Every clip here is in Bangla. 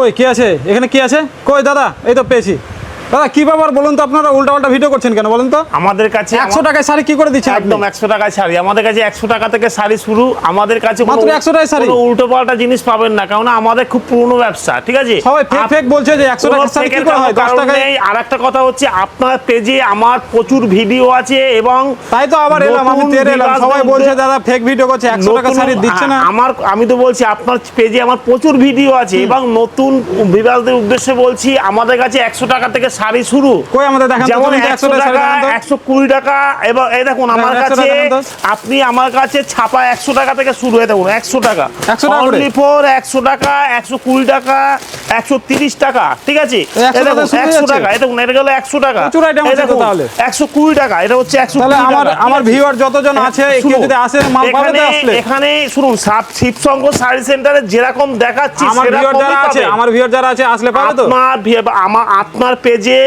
কই কি আছে? এখানে কি আছে? কই দাদা? এই তো পেয়েছি। দাদা কি ব্যাপার বলুন তো আপনারা উল্টা পাল্টা ভিডিও করছেন কেন বলুন তো? আমাদের কাছে একশো টাকায় শাড়ি কি করে দিচ্ছেন একদম একশো টাকায় শাড়ি। আমাদের কাছে একশো টাকা থেকে শাড়ি শুরু আমাদের কাছে মাত্র 100 টাকায় শাড়ি? উল্টো পাল্টা জিনিস পাবেন না কারণ আমাদের খুব পুরনো ব্যবসা ঠিক আছে? সবাই ফেক ফেক বলছে যে একশো টাকার শাড়ি কি করে হয়? দশ টাকায় আর একটা কথা হচ্ছে আপনার পেজে আমার প্রচুর ভিডিও আছে এবং তাই তো আবার এলাম আমি তেরে এলাম। সবাই বলছে দাদা ফেক ভিডিও করছে একশো টাকা শাড়ি দিচ্ছে না। আমার আমি তো বলছি আপনার পেজে আমার প্রচুর ভিডিও আছে এবং নতুন বিবাহদের উদ্দেশ্যে বলছি আমাদের কাছে একশো টাকা থেকে শাড়ি শুরু কই আমাদের দেখান যেমন তুমি তো 100 একশো টাকা। একশো কুড়ি টাকা এবং এই দেখুন আমার কাছে। আপনি আমার কাছে ছাপা একশো টাকা থেকে শুরু হয়ে দেখুন একশো টাকা 100 টাকা অনলি ফোর একশো টাকা একশো কুড়ি টাকা একশো তিরিশ টাকা ঠিক আছে একশো? টাকা এটা দেখুন এটা গেল একশো টাকা তাহলে। একশো কুড়ি টাকা এটা হচ্ছে একশো তাহলে আমার আমার? ভিউয়ার যতজন আছে কেউ যদি আসে মাল পাবে আসলে এখানে শুনুন সাব শিবশঙ্ক শাড়ি সেন্টারে যেরকম দেখাচ্ছি আমার ভিউয়ার যারা আছে আমার ভিউয়ার যারা আছে আসলে পাবে তো ভি- আমার আপনার পেজে যে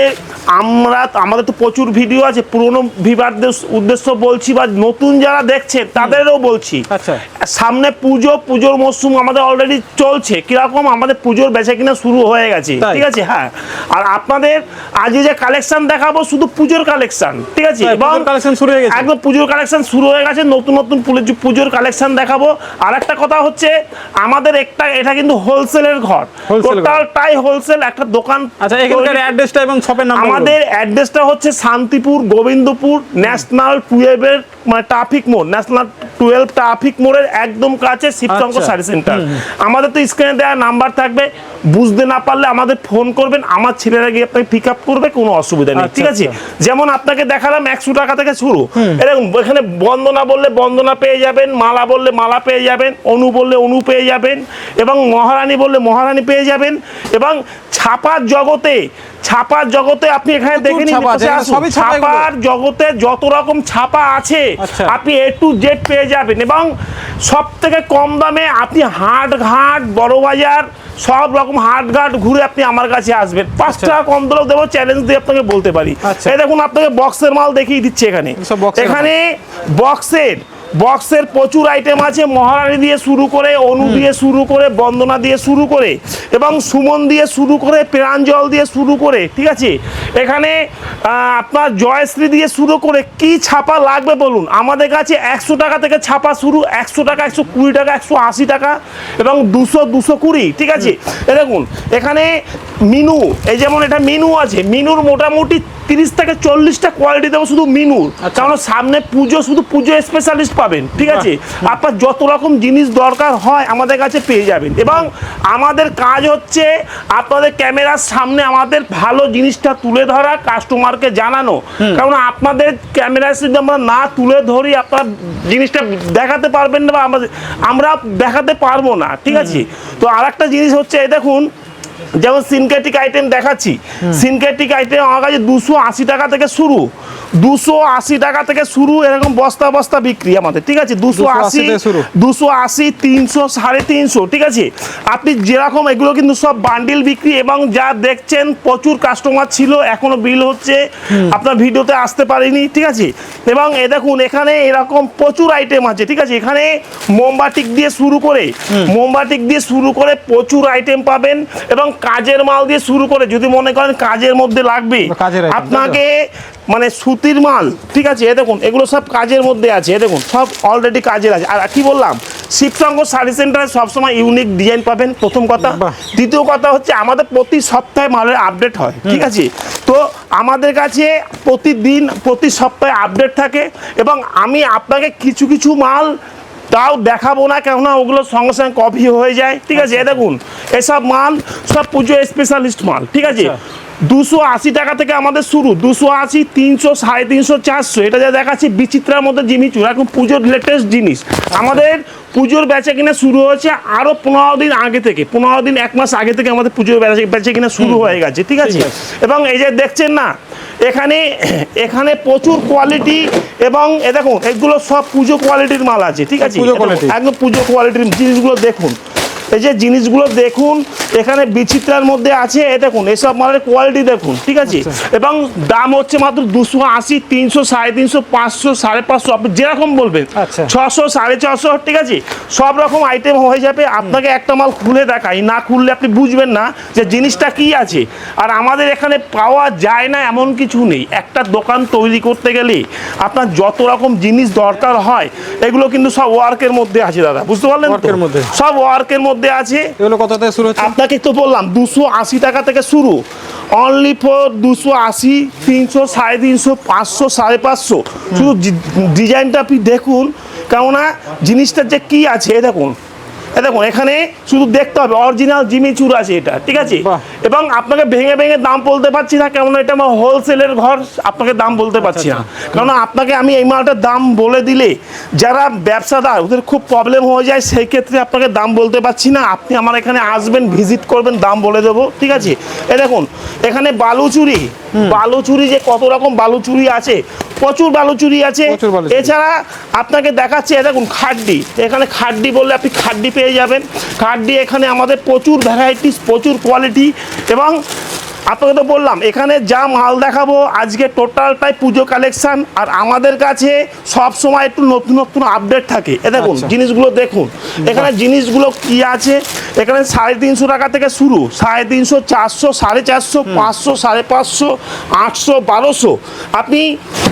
আমরা আমাদের তো প্রচুর ভিডিও আছে পুরনো ভিভারদের উদ্দেশ্য বলছি বা নতুন যারা দেখছে তাদেরও বলছি। আচ্ছা। সামনে পুজো পুজোর মরশুম আমাদের অলরেডি চলছে কীরকম আমাদের পুজোর বেচা কিনা শুরু হয়ে গেছে ঠিক আছে? হ্যাঁ। আর আপনাদের আজকে যে কালেকশন দেখাবো শুধু পুজোর কালেকশন ঠিক আছে? তাই, কালেকশন শুরু হয়ে গেছে? একদম পুজোর কালেকশন শুরু হয়ে গেছে নতুন নতুন পুজোর কালেকশন দেখাবো। আর একটা কথা হচ্ছে আমাদের একটা এটা কিন্তু হোলসেলের ঘর। টোটালটাই হোলসেল একটা দোকান আচ্ছা এখানকার অ্যাড্রেসটা এবং শপের নাম আমাদের অ্যাড্রেসটা হচ্ছে শান্তিপুর গোবিন্দপুর ন্যাশনাল টুয়েলভের মানে ট্রাফিক মোড় ন্যাশনাল টুয়েলভ ট্রাফিক মোড়ের একদম কাছে শিবশঙ্কর আচ্ছা। শাড়ি সেন্টার। আমাদের তো স্ক্রিনে দেওয়া নাম্বার থাকবে বুঝতে না পারলে আমাদের ফোন করবেন আমার ছেলেরা গিয়ে আপনাকে পিক আপ করবে কোনো অসুবিধা নেই আচ্ছা, ঠিক আছে? আচ্ছা। যেমন আপনাকে দেখালাম একশো টাকা থেকে শুরু। এরকম এখানে বন্দনা বললে বন্দনা পেয়ে যাবেন মালা বললে মালা পেয়ে যাবেন অনু বললে অনু পেয়ে যাবেন এবং মহারানী বললে মহারানী পেয়ে যাবেন এবং ছাপার জগতে ছাপার জগতে আপনি এখানে প্রচুর দেখে নিন ছাপা আছে, পাশে এখানে আসুন। সবই ছাপা এগুলো। ছাপার জগতে যত রকম ছাপা আছে আচ্ছা। আপনি এ টু জেড পেয়ে যাবেন এবং সব থেকে কম দামে আপনি হাট ঘাট বড় বাজার সব রকম হাট ঘাট ঘুরে আপনি আমার কাছে আসবেন পাঁচ আচ্ছা। টাকা কম দিলেও দেবো চ্যালেঞ্জ দিয়ে আপনাকে বলতে পারি আচ্ছা। এই দেখুন আপনাকে বক্সের মাল দেখিয়ে দিচ্ছে এখানে এখানে বক্সের বক্সের প্রচুর আইটেম আছে মহারানী দিয়ে শুরু করে অনু দিয়ে শুরু করে বন্দনা দিয়ে শুরু করে এবং সুমন দিয়ে শুরু করে প্রাঞ্জল দিয়ে শুরু করে ঠিক আছে? এখানে আপনার জয়শ্রী দিয়ে শুরু করে কি ছাপা লাগবে বলুন? আমাদের কাছে একশো টাকা থেকে ছাপা শুরু একশো টাকা একশো কুড়ি টাকা একশো আশি টাকা এবং দুশো দুশো কুড়ি ঠিক আছে? এ দেখুন এখানে মিনু এই যেমন এটা মিনু আছে মিনুর মোটামুটি তিরিশ থেকে চল্লিশটা কোয়ালিটি দেবো শুধু মিনুর। আচ্ছা। কারণ সামনে পুজো শুধু পুজো স্পেশালিস্ট পাবেন ঠিক আছে? আপনার যত রকম জিনিস দরকার হয় আমাদের কাছে পেয়ে যাবেন। এবং আমাদের কাজ হচ্ছে আপনাদের ক্যামেরার সামনে আমাদের ভালো জিনিসটা তুলে ধরা কাস্টমারকে জানানো। কারণ আপনাদের ক্যামেরায় যদি আমরা না তুলে ধরি আপনারা জিনিসটা দেখাতে পারবেন না বা আমাদের আমরা দেখাতে পারব না ঠিক আছে? তো আর একটা জিনিস হচ্ছে এই দেখুন যেমন সিনকেটিক আইটেম দেখাচ্ছি। সিনকেটিক আইটেম আমার কাছে দুশো আশি টাকা থেকে শুরু। দুশো আশি টাকা থেকে শুরু এরকম বস্তা বস্তা বিক্রি আমাদের ঠিক আছে? দুশো আশি দুশো আশি তিনশো সাড়ে তিনশো ঠিক আছে? আপনি যেরকম এগুলো কিন্তু সব বান্ডিল বিক্রি এবং যা দেখছেন প্রচুর কাস্টমার ছিল এখনও বিল হচ্ছে। আপনার ভিডিওতে আসতে পারেনি ঠিক আছে? এবং এ দেখুন এখানে এরকম প্রচুর আইটেম আছে ঠিক আছে? এখানে মোমবাটিক দিয়ে শুরু করে মোমবাটিক দিয়ে শুরু করে প্রচুর আইটেম পাবেন এবং কাজের মাল দিয়ে শুরু করে যদি মনে করেন কাজের মধ্যে লাগবে? আপনাকে মানে সুতির মাল ঠিক আছে এ দেখুন এগুলো সব কাজের মধ্যে আছে এ দেখুন সব অলরেডি কাজের আছে। আর কি বললাম শিবসঙ্গ শাড়ি সেন্টারে সবসময় ইউনিক ডিজাইন পাবেন প্রথম কথা। দ্বিতীয় কথা হচ্ছে আমাদের প্রতি সপ্তাহে মালের আপডেট হয় ঠিক আছে? তো আমাদের কাছে প্রতিদিন প্রতি সপ্তাহে আপডেট থাকে এবং আমি আপনাকে কিছু কিছু মাল তাও দেখাবো না কেননা ওগুলো সঙ্গে সঙ্গে কপি হয়ে যায়। ঠিক আছে এ দেখুন এসব মাল সব পুজো স্পেশালিস্ট মাল ঠিক আছে? আচ্ছা। দুশো আশি টাকা থেকে আমাদের শুরু দুশো আশি তিনশো সাড়ে তিনশো চারশো। এটা যা দেখাচ্ছি বিচিত্রার মধ্যে জিনিসচুর এখন পুজোর লেটেস্ট জিনিস। আমাদের পুজোর বেচা কিনা শুরু হয়েছে আরও পনেরো দিন আগে থেকে পনেরো দিন এক মাস আগে থেকে আমাদের পুজোর বেচা কিনা শুরু হয়ে গেছে ঠিক আছে? এবং এই যে দেখছেন না এখানে এখানে প্রচুর কোয়ালিটি এবং এ দেখুন এগুলো সব পুজো কোয়ালিটির মাল আছে ঠিক আছে। একদম পুজো কোয়ালিটির জিনিসগুলো দেখুন। এই যে জিনিসগুলো দেখুন এখানে বিচিত্রার মধ্যে আছে এ দেখুন এসব মালের কোয়ালিটি দেখুন ঠিক আছে? এবং দাম হচ্ছে মাত্র দুশো আশি তিনশো সাড়ে তিনশো পাঁচশো সাড়ে পাঁচশো আপনি যেরকম বলবেন। আচ্ছা। ছশো সাড়ে ছশো ঠিক আছে? সব রকম আইটেম হয়ে যাবে। আপনাকে একটা মাল খুলে দেখাই না খুললে আপনি বুঝবেন না যে জিনিসটা কি আছে। আর আমাদের এখানে পাওয়া যায় না এমন কিছু নেই। একটা দোকান তৈরি করতে গেলে আপনার যত রকম জিনিস দরকার হয় এগুলো কিন্তু সব ওয়ার্কের মধ্যে আছে দাদা বুঝতে পারলেন সব ওয়ার্কের মধ্যে। মধ্যে আছে। এগুলো কত থেকে শুরু হচ্ছে? আপনাকে তো বললাম দুশো আশি টাকা থেকে শুরু। অনলি ফর দুশো আশি তিনশো সাড়ে তিনশো পাঁচশো সাড়ে পাঁচশো। শুধু ডিজাইনটা আপনি দেখুন। কেননা জিনিসটা যে কি আছে এ দেখুন। দেখুন এখানে শুধু দেখতে হবে অরিজিনাল জিমি চুর আছে এটা ঠিক আছে? এবং আপনাকে ভেঙে ভেঙে দাম বলতে পারছি না কেননা এটা আমার হোলসেলের ঘর আপনাকে দাম বলতে পারছি না। কারণ আপনাকে আমি এই মালটার দাম বলে দিলে যারা ব্যবসাদার ওদের খুব প্রবলেম হয়ে যায় সেই ক্ষেত্রে আপনাকে দাম বলতে পারছি না। আপনি আমার এখানে আসবেন ভিজিট করবেন দাম বলে দেবো ঠিক আছে? এ দেখুন এখানে বালুচুরি বালুচুরি যে কত রকম বালুচুরি আছে প্রচুর বালুচুরি আছে। এছাড়া আপনাকে দেখাচ্ছে দেখুন খাড্ডি এখানে খাড্ডি বললে আপনি খাড্ডি পেয়ে যাবেন। খাড্ডি এখানে আমাদের প্রচুর ভ্যারাইটিস প্রচুর কোয়ালিটি এবং আপনাকে তো বললাম এখানে যা মাল দেখাবো আজকে টোটালটাই পুজো কালেকশন আর আমাদের কাছে সব সময় একটু নতুন নতুন আপডেট থাকে। এ দেখুন আচ্ছা। জিনিসগুলো দেখুন। এখানে জিনিসগুলো কি আছে? এখানে সাড়ে তিনশো টাকা থেকে শুরু। সাড়ে তিনশো চারশো সাড়ে চারশো পাঁচশো সাড়ে পাঁচশো আটশো বারোশো। আপনি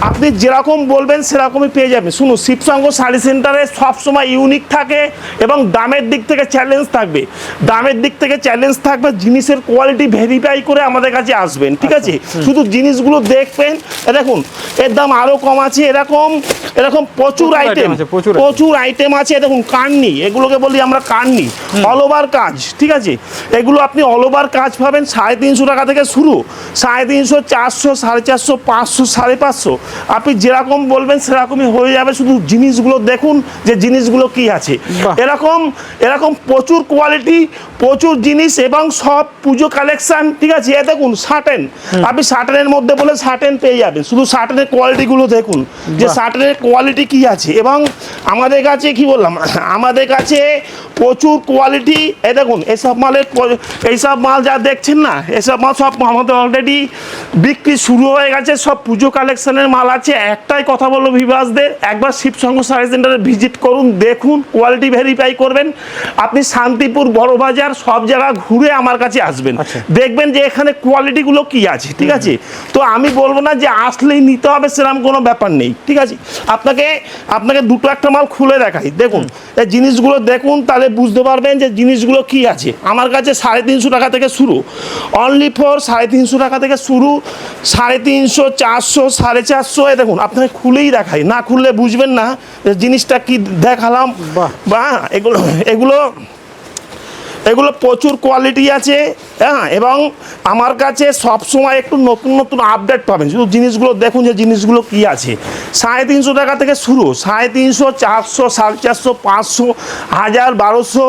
আপনি যেরকম বলবেন সেরকমই পেয়ে যাবেন। শুনুন শিবসঙ্গ শাড়ি সেন্টারে সবসময় ইউনিক থাকে এবং দামের দিক থেকে চ্যালেঞ্জ থাকবে। দামের দিক থেকে চ্যালেঞ্জ থাকবে জিনিসের কোয়ালিটি ভেরিফাই করে আমাদের কাছে আসবেন ঠিক আছে? শুধু জিনিসগুলো দেখবেন দেখুন এর দাম আরও কম আছে এরকম এরকম প্রচুর আইটেম প্রচুর প্রচুর আইটেম আছে দেখুন কাননি এগুলোকে বলি আমরা কাননি অল ওভার কাজ ঠিক আছে? এগুলো আপনি অল ওভার কাজ পাবেন সাড়ে তিনশো টাকা থেকে শুরু সাড়ে তিনশো চারশো সাড়ে চারশো পাঁচশো সাড়ে পাঁচশো আপনি যেরকম বলবেন সেরকমই হয়ে যাবে শুধু জিনিসগুলো দেখুন যে জিনিসগুলো কি আছে। এরকম এরকম প্রচুর কোয়ালিটি প্রচুর জিনিস এবং সব পুজো কালেকশন ঠিক আছে? দেখুন শার্টেন আপনি শার্টেনের মধ্যে বলে শার্টেন পেয়ে যাবেন। শুধু শার্টেনের কোয়ালিটিগুলো দেখুন যে বাহ। শার্টেনের কোয়ালিটি কি আছে এবং আমাদের কাছে কি বললাম আমাদের কাছে প্রচুর কোয়ালিটি এ দেখুন এসব মালের এইসব মাল যা দেখছেন না এসব মাল সব আমাদের অলরেডি বিক্রি শুরু হয়ে গেছে সব পুজো কালেকশনের মাল আছে। একটাই কথা বলব ভিভাসদের একবার শিবসঙ্গ সার্ভিস সেন্টারে ভিজিট করুন দেখুন কোয়ালিটি ভেরিফাই করবেন। আপনি শান্তিপুর বড়বাজার সব জায়গা ঘুরে আমার কাছে আসবেন। আচ্ছা। দেখবেন যে এখানে কোয়ালিটিগুলো কি আছে ঠিক আছে? তো আমি বলব না যে আসলেই নিতে হবে সেরকম কোনো ব্যাপার নেই ঠিক আছে? আপনাকে আপনাকে দুটো একটা মাল খুলে দেখাই দেখুন। এই জিনিসগুলো দেখুন তাহলে বুঝতে পারবেন যে জিনিসগুলো কি আছে। আমার কাছে সাড়ে তিনশো টাকা থেকে শুরু। অনলি ফর সাড়ে তিনশো টাকা থেকে শুরু সাড়ে তিনশো চারশো সাড়ে চারশো এ দেখুন আপনাকে খুলেই দেখাই। না খুললে বুঝবেন না যে জিনিসটা কি দেখালাম। বা এগুলো এগুলো এগুলো প্রচুর কোয়ালিটি আছে হ্যাঁ? এবং আমার কাছে সব সময় একটু নতুন নতুন আপডেট পাবেন। শুধু জিনিসগুলো দেখুন যে জিনিসগুলো কি আছে। সাড়ে তিনশো টাকা থেকে শুরু সাড়ে তিনশো চারশো সাড়ে চারশো পাঁচশো হাজার বারোশো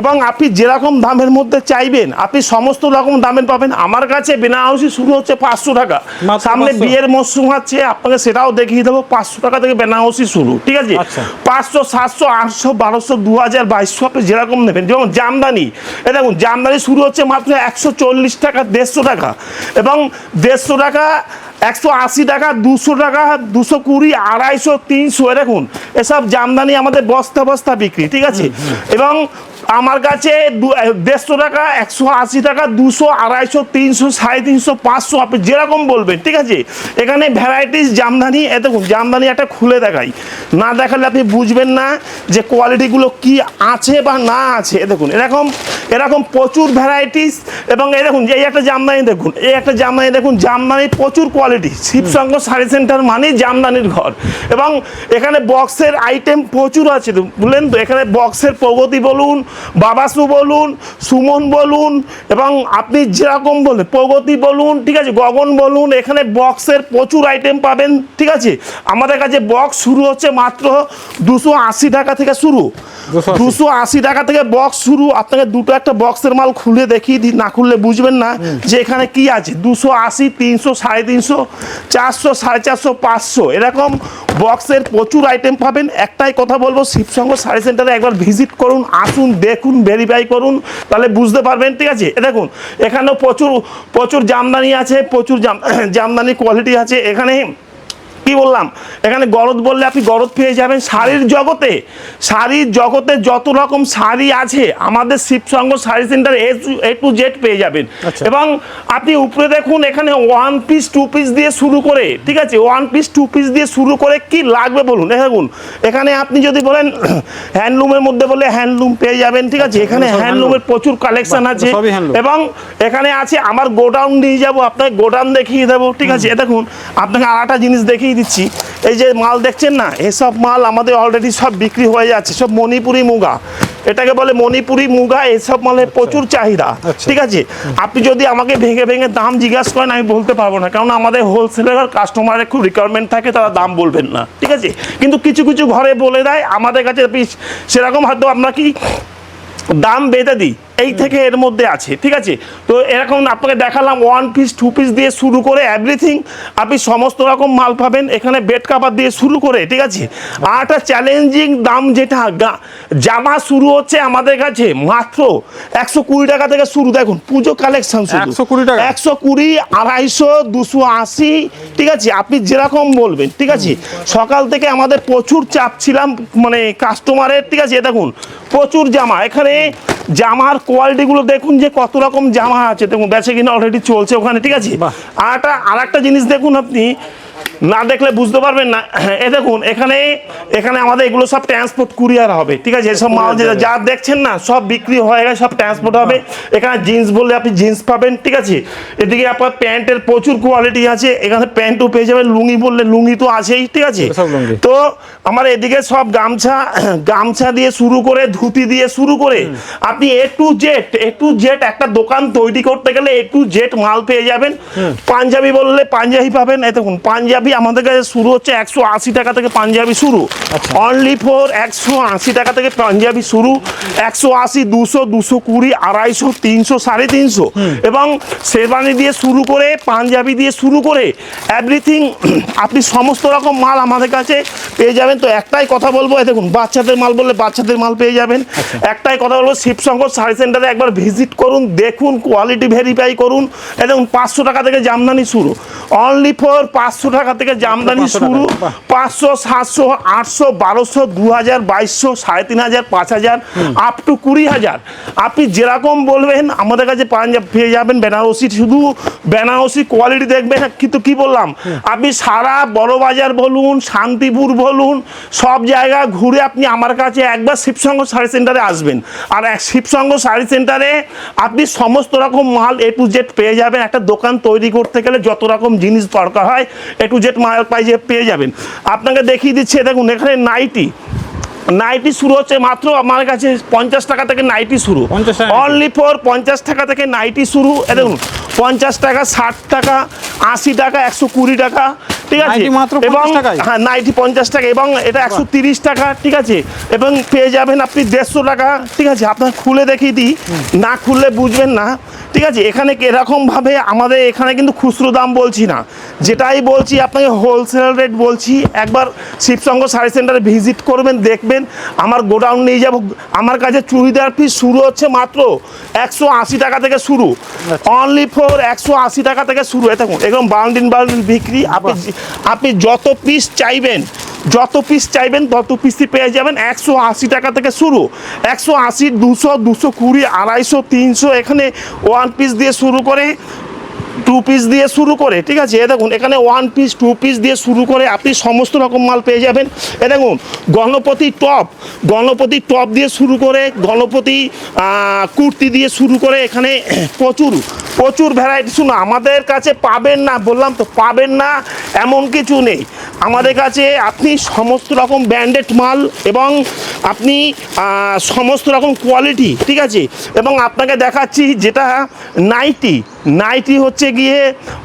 এবং আপনি যেরকম দামের মধ্যে চাইবেন আপনি সমস্ত রকম দামের পাবেন। আমার কাছে বেনারসি শুরু হচ্ছে পাঁচশো টাকা। সামনে বিয়ের মরশুম আছে আপনাকে সেটাও দেখিয়ে দেবো। পাঁচশো টাকা থেকে বেনারসি শুরু ঠিক আছে? আচ্ছা। পাঁচশো সাতশো আটশো বারোশো দু হাজার বাইশশো আপনি যেরকম নেবেন। যেমন জামদানি এ দেখুন জামদানি শুরু হচ্ছে মাত্র একশো চল্লিশ টাকা দেড়শো টাকা। এবং দেড়শো টাকা একশো আশি টাকা দুশো টাকা দুশো কুড়ি আড়াইশো তিনশো এরকম দেখুন এসব জামদানি আমাদের বস্তা বস্তা বিক্রি ঠিক আছে? এবং আমার কাছে দেড়শো টাকা, একশো আশি টাকা, দুশো, আড়াইশো, তিনশো, সাড়ে তিনশো, পাঁচশো, আপনি যেরকম বলবেন, ঠিক আছে? এখানে ভ্যারাইটিস জামদানি, এ দেখুন, জামদানি একটা খুলে দেখাই। না দেখালে আপনি বুঝবেন না যে কোয়ালিটিগুলো কি আছে বা না আছে। এ দেখুন, এরকম এরকম প্রচুর ভ্যারাইটিস এবং এই দেখুন, এই একটা জামদানি দেখুন, এই একটা জামদানি দেখুন, জামদানি প্রচুর কোয়ালিটি শিবসঙ্গ শাড়ি সেন্টার মানে জামদানির ঘর। এবং এখানে বক্সের আইটেম প্রচুর আছে, বুঝলেন তো? এখানে বক্সের প্রগতি বলুন বাবাসু বলুন সুমন বলুন এবং আপনি যেরকম বলেন প্রগতি বলুন ঠিক আছে গগন বলুন এখানে বক্সের প্রচুর আইটেম পাবেন ঠিক আছে? আমাদের কাছে বক্স শুরু হচ্ছে মাত্র দুশো আশি টাকা থেকে শুরু। দুশো আশি। টাকা থেকে বক্স শুরু। আপনাকে দুটো একটা বক্সের মাল খুলে দেখিয়ে দিই না খুললে বুঝবেন না যে এখানে কি আছে। দুশো আশি তিনশো সাড়ে তিনশো চারশো সাড়ে চারশো পাঁচশো এরকম বক্সের প্রচুর আইটেম পাবেন। একটাই কথা বলব শিবসঙ্গ সাড়ি সেন্টারে একবার ভিজিট করুন আসুন দেখুন ভেরিফাই করুন, তাহলে বুঝতে পারবেন, ঠিক আছে? দেখুন, এখানেও প্রচুর প্রচুর জামদানি আছে, প্রচুর জাম জামদানি কোয়ালিটি আছে, এখানে কি বললাম? এখানে গরদ বললে আপনি গরদ পেয়ে যাবেন শাড়ির জগতে। শাড়ির জগতে যত রকম শাড়ি আছে আমাদের Shibsanga sari centre A to Z পেয়ে যাবেন। আচ্ছা। এবং আপনি উপরে দেখুন এখানে ওয়ান পিস টু পিস দিয়ে শুরু করে ঠিক আছে? ওয়ান পিস টু পিস দিয়ে শুরু করে কি লাগবে বলুন? দেখুন এখানে আপনি যদি বলেন হ্যান্ডলুমের মধ্যে বলে হ্যান্ডলুম পেয়ে যাবেন ঠিক আছে? এখানে হ্যান্ডলুমের প্রচুর কালেকশন আছে। এবং এখানে আছে আমার গোডাউন নিয়ে যাব আপনাকে গোডাউন দেখিয়ে দেবো ঠিক আছে? দেখুন আপনাকে আর জিনিস দেখিয়ে দিচ্ছি। এই যে মাল দেখছেন না এসব মাল আমাদের অলরেডি সব বিক্রি হয়ে যাচ্ছে সব মণিপুরি মুগা। এটাকে বলে মণিপুরি মুগা এসব মালের প্রচুর চাহিদা আচ্ছা। ঠিক আছে? আপনি যদি আমাকে ভেঙে ভেঙে দাম জিজ্ঞাসা করেন আমি বলতে পারব না। কারণ আমাদের হোলসেলার আর কাস্টমারের খুব রিকোয়ারমেন্ট থাকে তারা দাম বলবেন না ঠিক আছে? কিন্তু কিছু কিছু ঘরে বলে দেয় আমাদের কাছে সেরকম হয়তো আমরা কি দাম বেঁধে দিই। এই থেকে এর মধ্যে আছে ঠিক আছে? তো এরকম আপনাকে দেখালাম ওয়ান পিস টু পিস দিয়ে শুরু করে এভরিথিং আপনি সমস্ত রকম মাল পাবেন এখানে বেড কাভার দিয়ে শুরু করে ঠিক আছে? আর একটা চ্যালেঞ্জিং দাম যেটা জামা শুরু হচ্ছে আমাদের কাছে মাত্র একশো কুড়ি টাকা থেকে শুরু। দেখুন পুজো কালেকশন 120 টাকা? একশো কুড়ি আড়াইশো দুশো আশি ঠিক আছে? আপনি যেরকম বলবেন ঠিক আছে? সকাল থেকে আমাদের প্রচুর চাপ ছিলাম মানে কাস্টমারের ঠিক আছে? দেখুন প্রচুর জামা। এখানে জামার কোয়ালিটিগুলো দেখুন যে কত রকম জামা আছে দেখুন বেছে কিনা অলরেডি চলছে ওখানে ঠিক আছে। আর একটা আর একটা জিনিস দেখুন আপনি না দেখলে বুঝতে পারবেন না। এ দেখুন এখানে এখানে আমাদের এগুলো সব ট্রান্সপোর্ট কুরিয়ার হবে ঠিক আছে? এসব মাল যেটা যা দেখছেন না সব বিক্রি হয়ে গেছে সব ট্রান্সপোর্ট হবে। এখানে জিন্স বললে আপনি জিন্স পাবেন ঠিক আছে? এদিকে আপনার প্যান্টের প্রচুর কোয়ালিটি আছে এখানে প্যান্টও পেয়ে যাবেন লুঙ্গি বললে লুঙ্গি তো আছেই ঠিক আছে? তো আমার এদিকে সব গামছা গামছা দিয়ে শুরু করে ধুতি দিয়ে শুরু করে আপনি A to Z A to Z একটা দোকান তৈরি করতে গেলে এ টু জেড মাল পেয়ে যাবেন। পাঞ্জাবি বললে পাঞ্জাবি পাবেন এই দেখুন পাঞ্জাবি আমাদের কাছে শুরু হচ্ছে একশো আশি টাকা থেকে পাঞ্জাবি শুরু। অনলি ফোর একশো আশি টাকা থেকে পাঞ্জাবি শুরু। একশো আশি দুশো দুশো কুড়ি আড়াইশো তিনশো সাড়ে তিনশো। এবং শেরবানি দিয়ে শুরু করে পাঞ্জাবি দিয়ে শুরু করে এভরিথিং আপনি সমস্ত রকম মাল আমাদের কাছে পেয়ে যাবেন। তো একটাই কথা বলব দেখুন বাচ্চাদের মাল বললে বাচ্চাদের মাল পেয়ে যাবেন। একটাই কথা বলব শিবশঙ্কর শাড়ি সেন্টারে একবার ভিজিট করুন দেখুন কোয়ালিটি ভেরিফাই করুন। দেখুন পাঁচশো টাকা থেকে জামদানি শুরু। অনলি ফর পাঁচশো টাকা থেকে জামদানি শুরু পাঁচশো সাতশো আটশো বারোশো দু হাজার বাইশশো সাড়ে তিন হাজার পাঁচ হাজার আপ টু কুড়ি হাজার। আপনি যেরকম বলবেন আমাদের কাছে পাঞ্জাব পেয়ে যাবেন বেনারসি শুধু বেনারসি কোয়ালিটি দেখবেন কিন্তু কি বললাম? আপনি সারা বড় বাজার বলুন শান্তিপুর বলুন সব জায়গা ঘুরে আপনি আমার কাছে একবার শিবসঙ্গ শাড়ি সেন্টারে আসবেন। আর এক শিবসঙ্গ শাড়ি সেন্টারে আপনি সমস্ত রকম মাল এ টু জেড পেয়ে যাবেন। একটা দোকান তৈরি করতে গেলে যত রকম জিনিস দরকার হয় এ টু জেড মাল পাই যে পেয়ে যাবেন। আপনাকে দেখিয়ে দিচ্ছে দেখুন এখানে নাইটি নাইটি শুরু হচ্ছে মাত্র আমার কাছে পঞ্চাশ টাকা থেকে নাইটি শুরু। অনলি ফর পঞ্চাশ টাকা থেকে নাইটি শুরু। দেখুন পঞ্চাশ টাকা ষাট টাকা আশি টাকা একশো কুড়ি টাকা ঠিক আছে? নাইটি মাত্র 50 এবং হ্যাঁ নাইটি পঞ্চাশ টাকা এবং এটা একশো তিরিশ টাকা ঠিক আছে? এবং পেয়ে যাবেন আপনি দেড়শো টাকা ঠিক আছে? আপনার খুলে দেখিয়ে দিই। না খুললে বুঝবেন না ঠিক আছে? এখানে এরকমভাবে আমাদের এখানে কিন্তু খুচরো দাম বলছি না। যেটাই বলছি আপনাকে হোলসেল রেট বলছি। একবার শিবসঙ্গ শাড়ি সেন্টারে ভিজিট করবেন দেখবেন। আমার গোডাউন নিয়ে যাব আমার কাছে চুড়িদার পিস শুরু হচ্ছে মাত্র একশো আশি টাকা থেকে শুরু। অনলি ফোর একশো আশি টাকা থেকে শুরু। এ দেখুন একদম বান্ডিন বান্ডিন বিক্রি। আপনি আপনি যত পিস চাইবেন, যত পিস চাইবেন, তত পিসই পেয়ে যাবেন। একশো আশি টাকা থেকে শুরু। একশো আশি, দুশো দুশো কুড়ি, আড়াইশো, তিনশো, এখানে ওয়ান পিস দিয়ে শুরু করে টু পিস দিয়ে শুরু করে, ঠিক আছে? এ দেখুন, এখানে ওয়ান পিস টু পিস দিয়ে শুরু করে আপনি সমস্ত রকম মাল পেয়ে যাবেন। এ দেখুন, গণপতি টপ গণপতি টপ দিয়ে শুরু করে, গণপতি কুর্তি দিয়ে শুরু করে এখানে প্রচুর প্রচুর ভ্যারাইটি শুনো আমাদের কাছে পাবেন না, বললাম তো, পাবেন না, এমন কিছু নেই। আমাদের কাছে আপনি সমস্ত রকম ব্র্যান্ডেড মাল এবং আপনি সমস্ত রকম কোয়ালিটি ঠিক আছে? এবং আপনাকে দেখাচ্ছি যেটা নাইটি নাইটি হচ্ছে গিয়ে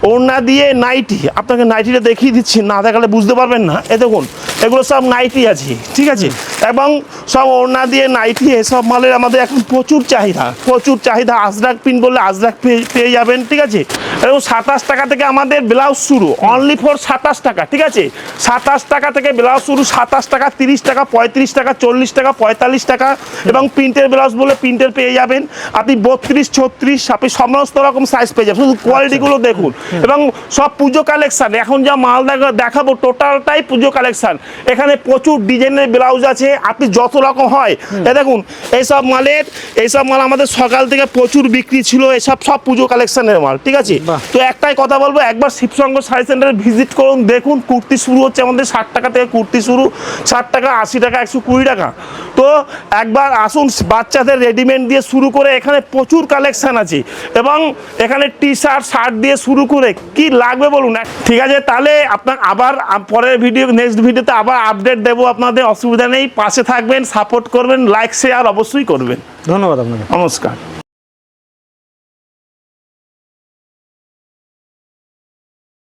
ওড়না দিয়ে নাইটি। আপনাকে নাইটিটা দেখিয়ে দিচ্ছি, না দেখালে বুঝতে পারবেন না। এ দেখুন এগুলো সব নাইটি আছে ঠিক আছে? এবং সব ওড়না দিয়ে নাইটি এসব মালের আমাদের এখন প্রচুর চাহিদা প্রচুর চাহিদা। আজরাক পিন বললে আজরাক পেয়ে পেয়ে যাবেন ঠিক আছে? এবং সাতাশ টাকা থেকে আমাদের ব্লাউজ শুরু অনলি ফর সাতাশ টাকা ঠিক আছে? সাতাশ টাকা থেকে ব্লাউজ শুরু সাতাশ টাকা তিরিশ টাকা পঁয়ত্রিশ টাকা চল্লিশ টাকা পঁয়তাল্লিশ টাকা এবং প্রিন্টের ব্লাউজ বলে প্রিন্টের পেয়ে যাবেন। আপনি বত্রিশ ছত্রিশ আপনি সমস্ত রকম সাইজ পেয়ে যাবেন। শুধু কোয়ালিটিগুলো দেখুন। এবং সব পুজো কালেকশান এখন যা মাল দেখা- দেখাবো টোটালটাই পুজো কালেকশন এখানে প্রচুর ডিজাইনের ব্লাউজ আছে আপনি যত রকম হয়। এ দেখুন এইসব মালের এইসব মাল আমাদের সকাল থেকে প্রচুর বিক্রি ছিল এসব সব পুজো কালেকশনের মাল ঠিক আছে? তো একটাই কথা বলব একবার শিবসঙ্গ শাড়ি সেন্টারে ভিজিট করুন দেখুন কুর্তি শুরু হচ্ছে আমাদের ষাট টাকা থেকে কুর্তি শুরু ষাট টাকা আশি টাকা একশো কুড়ি টাকা। তো একবার আসুন বাচ্চাদের রেডিমেড দিয়ে শুরু করে এখানে প্রচুর কালেকশন আছে এবং এখানে টি শার্ট শার্ট দিয়ে শুরু করে কি লাগবে বলুন? ঠিক আছে তাহলে আপনার আবার পরের ভিডিও নেক্সট ভিডিওতে আবার আপডেট দেবো আপনাদের অসুবিধা নেই। পাশে থাকবেন সাপোর্ট করবেন লাইক শেয়ার অবশ্যই করবেন। ধন্যবাদ আপনাকে। নমস্কার।